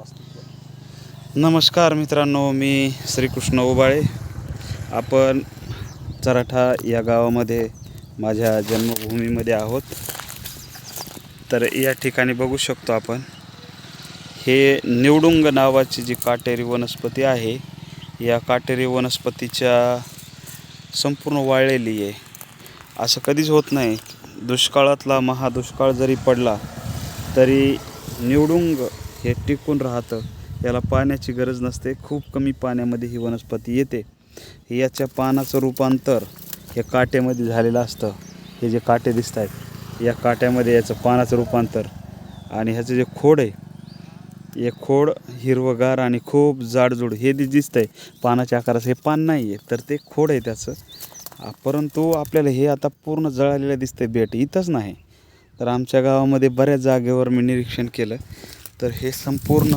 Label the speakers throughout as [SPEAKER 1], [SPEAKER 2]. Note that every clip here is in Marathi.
[SPEAKER 1] अस्तित्व
[SPEAKER 2] नमस्कार मित्रांनो मी श्रीकृष्ण उबाळे. आपण चराठा या गावामध्ये माझ्या जन्मभूमीमध्ये आहोत. तर या ठिकाणी बघू शकतो आपण. हे निवडुंग नावाची जी काटेरी वनस्पती आहे या काटेरी वनस्पतीच्या संपूर्ण वाळलेली आहे. असं कधीच होत नाही. दुष्काळातला महादुष्काळ जरी पडला तरी निवडुंग हे टिकून राहतं. याला पाण्याची गरज नसते. खूप कमी पाण्यामध्ये ही वनस्पती येते. याच्या पानाचं रूपांतर हे काट्यामध्ये झालेलं असतं. हे जे काटे दिसत आहेत या काट्यामध्ये याचं पानाचं रूपांतर आणि ह्याचं जे खोड आहे हे खोड हिरवगार आणि खूप जाडजूड. हे जे दिसतंय पानाच्या आकाराचं हे पान नाही आहे तर ते खोड आहे त्याचं. परंतु आपल्याला हे आता पूर्ण जळालेलं दिसतंय. बेट इथंच नाही. तर आमच्या गावामध्ये बऱ्याच जागेवर मी निरीक्षण केलं. तर हे संपूर्ण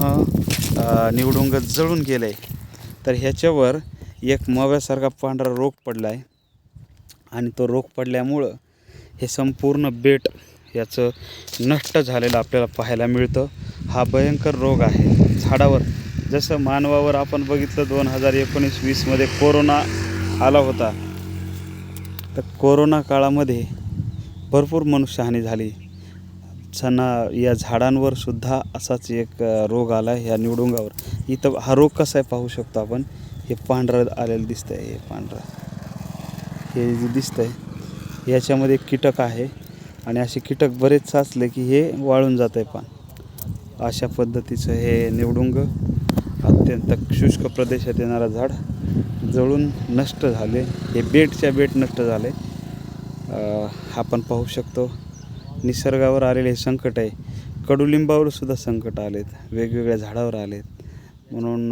[SPEAKER 2] निवडुंग जळून गेलं आहे तर ह्याच्यावर एक मव्यासारखा पांढरा रोग पडला आहे आणि तो रोग पडल्यामुळं हे संपूर्ण बेट याचं नष्ट झालेलं आपल्याला पाहायला मिळतं. हा भयंकर रोग आहे. झाडावर जसं मानवावर आपण बघितलं दोन हजार एकोणीस वीसमध्ये कोरोना आला होता. तर कोरोना काळामध्ये भरपूर मनुष्यहानी झाली. सणा या झाडांवर सुद्धा असाच एक रोग आला ह्या निवडुंगावर. इथं हा रोग कसा आहे पाहू शकतो आपण. हे पांढरं आलेलं दिसतंय हे पांढरं. हे जे दिसतंय याच्यामध्ये कीटक आहे. आणि असे कीटक बरेच साचले की हे वाळून जात आहे पान. अशा पद्धतीचं हे निवडुंग अत्यंत शुष्क प्रदेशात येणारं झाड जळून नष्ट झाले. हे बेटच्या बेट नष्ट झाले. आपण पाहू शकतो. निसर्गावर आलेले हे संकट आहे. कडुलिंबावर सुद्धा संकट आलेत. वेगवेगळ्या झाडावर आलेत. म्हणून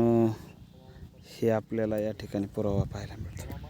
[SPEAKER 2] हे आपल्याला या ठिकाणी पुरावा पाहायला मिळतो.